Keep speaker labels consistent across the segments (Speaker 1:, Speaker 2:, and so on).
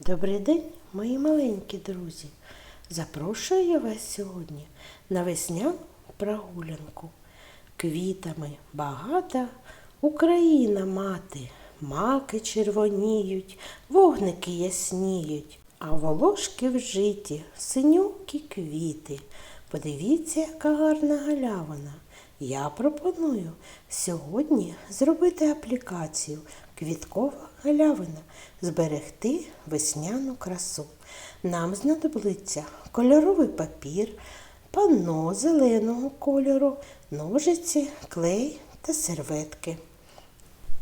Speaker 1: Добрий день, мої маленькі друзі. Запрошую я вас сьогодні на весняну прогулянку. Квітами багата Україна мати, маки червоніють, вогники ясніють, а волошки вжиті, синюкі квіти. Подивіться, яка гарна галявина. Я пропоную сьогодні зробити аплікацію Квіткова галявина, зберегти весняну красу. Нам знадобиться кольоровий папір, панно зеленого кольору, ножиці, клей та серветки.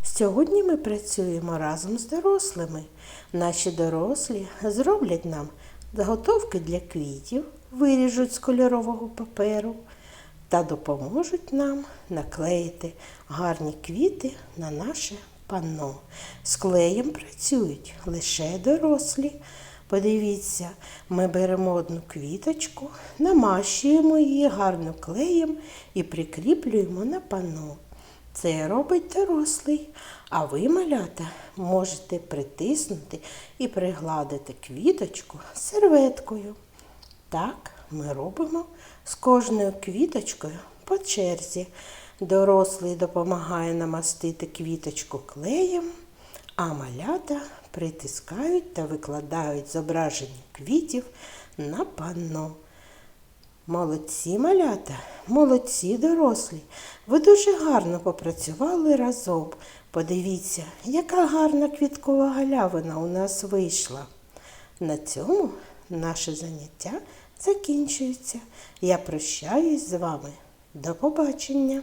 Speaker 1: Сьогодні ми працюємо разом з дорослими. Наші дорослі зроблять нам заготовки для квітів, виріжуть з кольорового паперу та допоможуть нам наклеїти гарні квіти на наше панно. З клеєм працюють лише дорослі. Подивіться, ми беремо одну квіточку, намащуємо її гарно клеєм і прикріплюємо на панно. Це робить дорослий, а ви, малята, можете притиснути і пригладити квіточку серветкою. Так ми робимо з кожною квіточкою по черзі. Дорослий допомагає намастити квіточку клеєм, а малята притискають та викладають зображення квітів на панно. Молодці малята, молодці дорослі. Ви дуже гарно попрацювали разом. Подивіться, яка гарна квіткова галявина у нас вийшла. На цьому наше заняття закінчується. Я прощаюсь з вами. До побачення!